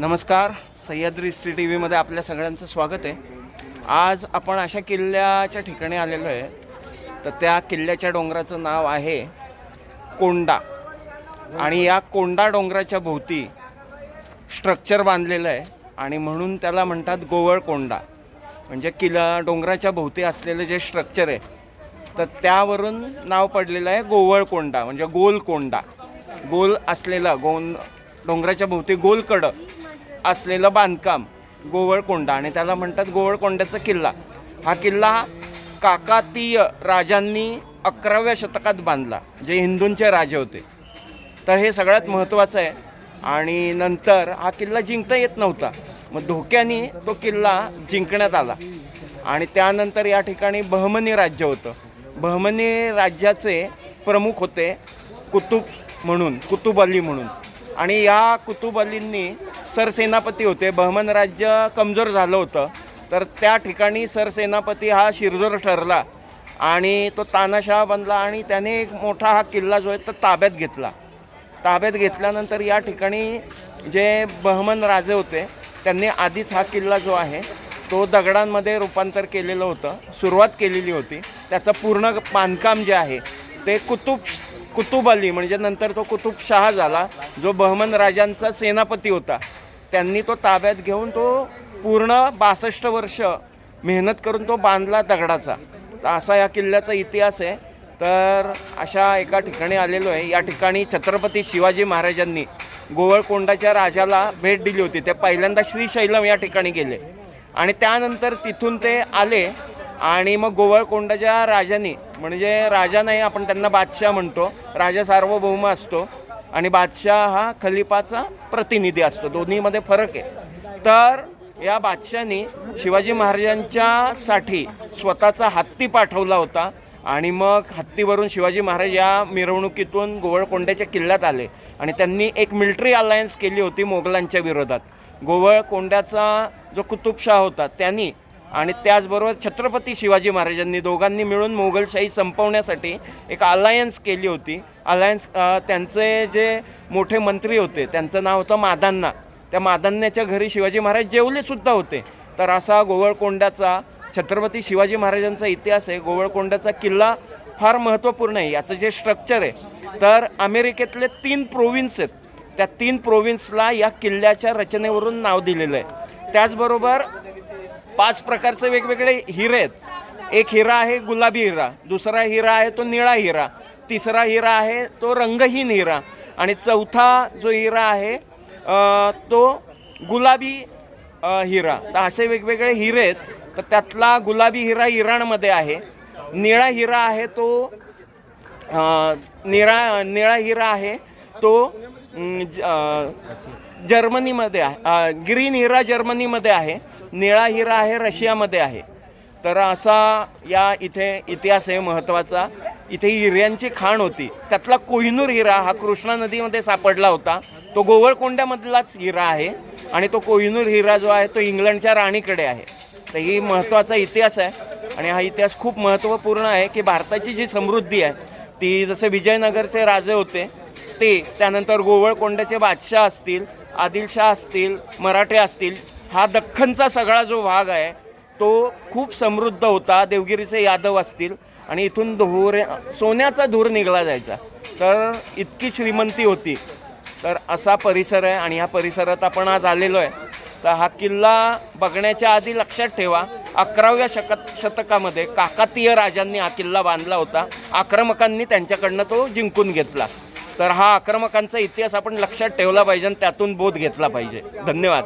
नमस्कार Sahyadri C T व्हीमध्ये आपल्या सगळ्यांचं स्वागत आहे. आज आपण अशा किल्ल्याच्या ठिकाणी आलेलो आहे. तर त्या किल्ल्याच्या डोंगराचं नाव आहे कोंडा. आणि या कोंडा डोंगराच्या भोवती स्ट्रक्चर बांधलेलं आहे. आणि म्हणून त्याला म्हणतात गोवळ कोंडा. म्हणजे किल्ला डोंगराच्या भोवती असलेलं जे स्ट्रक्चर आहे तर त्यावरून नाव पडलेलं आहे गोवळ कोंडा. म्हणजे गोल कोंडा. गोल असलेला गोन डोंगराच्या भोवती गोलकडं. असलेलं बांधकाम गोवळकोंडा. आणि त्याला म्हणतात गोवळकोंड्याचा किल्ला. हा किल्ला काकातीय राजांनी अकराव्या शतकात बांधला जे हिंदूंचे राजे होते. तर हे सगळ्यात महत्त्वाचं आहे. आणि नंतर हा किल्ला जिंकता येत नव्हता. मग धोक्याने तो किल्ला जिंकण्यात आला. आणि त्यानंतर या ठिकाणी बहमनी राज्य होतं. बहमनी राज्याचे प्रमुख होते कुतुब म्हणून कुतुब अली म्हणून. आणि या कुतुब अलींनी सरसेनापती होते. बहमन राज्य कमजोर झालं होतं. तर त्या ठिकाणी सरसेनापती हा शिरजोर ठरला आणि तो तानाशाह बनला आणि त्याने एक मोठा हा किल्ला जो आहे तो ताब्यात घेतला. ताब्यात घेतल्यानंतर या ठिकाणी जे बहमन राजे होते त्यांनी आधीच हा किल्ला जो आहे तो दगडांमध्ये रूपांतर केलेलं होतं सुरुवात केलेली होती. त्याचं पूर्ण बांधकाम जे आहे ते कुतुब कुतुब अली म्हणजे नंतर तो कुतुब झाला जो बहमन राजांचा सेनापती होता. त्यांनी तो ताब्यात घेऊन तो पूर्ण बासष्ट वर्ष मेहनत करून तो बांधला दगडाचा. तर असा या किल्ल्याचा इतिहास आहे. तर अशा एका ठिकाणी आलेलो आहे. या ठिकाणी छत्रपती शिवाजी महाराजांनी गोवळकोंडाच्या राजाला भेट दिली होती. ते पहिल्यांदा श्रीशैलम या ठिकाणी गेले. आणि त्यानंतर तिथून ते आले आणि मग गोवळकोंडाच्या राजाने म्हणजे राजा नाही आपण त्यांना बादशाह म्हणतो. राजा सार्वभौम असतो. आणि बादशाह हा खलिफाचा प्रतिनिधी असतो. दोन्हीमध्ये फरक आहे. तर या बादशाने शिवाजी महाराजांच्यासाठी स्वतःचा हत्ती पाठवला होता आणि मग हत्तीवरून शिवाजी महाराज या मिरवणुकीतून गोवळकोंड्याच्या किल्ल्यात आले आणि त्यांनी एक मिलिटरी अलायन्स केली होती मोगलांच्या विरोधात. गोवळकोंड्याचा जो कुतुबशाह होता त्यांनी आणि त्याचबरोबर छत्रपती शिवाजी महाराजांनी दोघांनी मिळून मोगलशाही संपवण्यासाठी एक अलायन्स केली होती. अलायन्स त्यांचे जे मोठे मंत्री होते त्यांचं नाव होतं मादांना त्या मादांन्याच्या घरी शिवाजी महाराज जेवलेसुद्धा होते. तर असा गोवळकोंड्याचा छत्रपती शिवाजी महाराजांचा इतिहास आहे. गोवळकोंड्याचा किल्ला फार महत्त्वपूर्ण आहे. याचं जे स्ट्रक्चर आहे. तर अमेरिकेतले तीन प्रोविन्स आहेत. त्या तीन प्रोविन्सला या किल्ल्याच्या रचनेवरून नाव दिलेलं आहे. त्याचबरोबर पाच प्रकारचे वेगवेगळे हिरे आहेत. एक हिरा आहे गुलाबी हिरा दुसरा हिरा आहे तो निळा हिरा तिसरा हिरा आहे तो रंगहीन हिरा आणि चौथा जो हिरा आहे तो गुलाबी हिरा. तर असे वेगवेगळे हिरे आहेत. तर त्यातला गुलाबी हिरा इराणमध्ये आहे. निळा हिरा आहे तो निळा निळा हिरा आहे तो ज- जर्मनीमध्ये आहे. ग्रीन हिरा जर्मनीमध्ये आहे. निळा हिरा आहे रशियामध्ये आहे. तर असा या इथे इतिहास आहे महत्त्वाचा इथे हिऱ्यांची खाण होती. त्यातला कोहिनूर हिरा हा कृष्णा नदीमध्ये सापडला होता. तो गोवळकोंड्यामधलाच हिरा आहे आणि तो कोहिनूर हिरा जो आहे तो इंग्लंडच्या राणीकडे आहे. तर ही महत्त्वाचा इतिहास आहे आणि हा इतिहास खूप महत्त्वपूर्ण आहे की भारताची जी समृद्धी आहे ती जसे विजयनगरचे राजे होते ते त्यानंतर गोवळकोंड्याचे बादशाह असतील आदिलशाह असतील मराठे असतील हा दख्खनचा सगळा जो भाग आहे तो खूप समृद्ध होता देवगिरीचे यादव असतील आणि इथून धूर सोन्याचा धूर निघाला जायचा. तर इतकी श्रीमंती होती. तर असा परिसर आहे आणि ह्या परिसरात आपण आज आलेलो आहे. तर हा किल्ला बघण्याच्या आधी लक्षात ठेवा अकराव्या शतक शतकामध्ये काकातीय राजांनी हा किल्ला बांधला होता. आक्रमकांनी त्यांच्याकडनं तो जिंकून घेतला. तर हा आक्रमकांचा इतिहास आपण लक्षात ठेवला पाहिजे आणि त्यातून बोध घेतला पाहिजे. धन्यवाद.